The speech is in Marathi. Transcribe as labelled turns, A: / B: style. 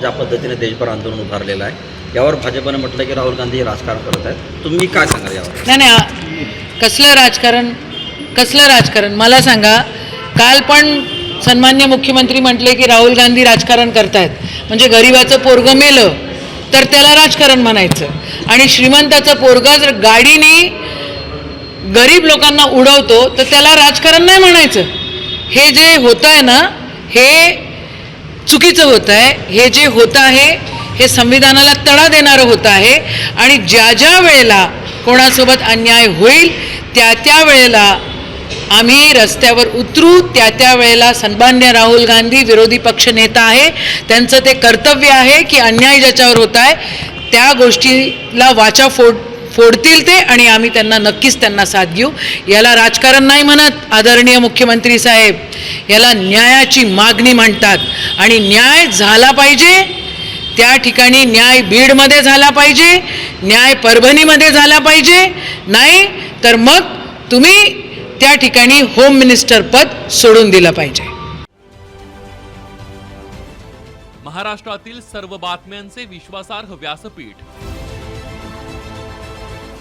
A: ज्या पद्धतीने देशभर आंदोलन उभारलेलं आहे यावर भाजपनं म्हटलं की राहुल गांधी हे राजकारण करत आहेत. तुम्ही काय सांगाल यावर?
B: नाही नाही कसलं राजकारण कसलं राजकारण? मला सांगा काल पण सन्मान्य मुख्यमंत्री म्हटले की राहुल गांधी राजकारण करतायत. म्हणजे गरिबाचं पोरगं मेलं तर त्याला राजकारण म्हणायचं. आणि श्रीमंताचं पोरगं जर गाडीने गरीब लोकांना उडवतो तर त्याला राजकारण नाही म्हणायचं. हे जे होतं आहे ना हे चुकीचं होतं आहे. हे जे होतं आहे हे संविधानाला तडा देणारं होतं आहे आणि ज्या ज्या वेळेला कोणासोबत अन्याय होईल त्या त्या वेळेला आम्ही रस्त्यावर उतरू त्या त्या वेळेला सन्मान्य राहुल गांधी विरोधी पक्ष नेता आहे. त्यांचं ते कर्तव्य आहे की अन्याय ज्याच्यावर होत आहे त्या गोष्टीला वाचा फोड फोडतील ते आणि आम्ही त्यांना नक्कीच त्यांना साथ घेऊ. याला राजकारण नाही म्हणत आदरणीय मुख्यमंत्री साहेब. याला न्यायाची मागणी म्हणतात. आणि न्याय झाला पाहिजे त्या ठिकाणी न्याय बीडमध्ये झाला पाहिजे न्याय परभणीमध्ये झाला पाहिजे. नाही तर मग तुम्ही त्या ठिकाणी होम मिनिस्टर पद सोडून दिलं पाहिजे.
C: महाराष्ट्रातील सर्व बातम्यांचे विश्वासार्ह व्यासपीठ.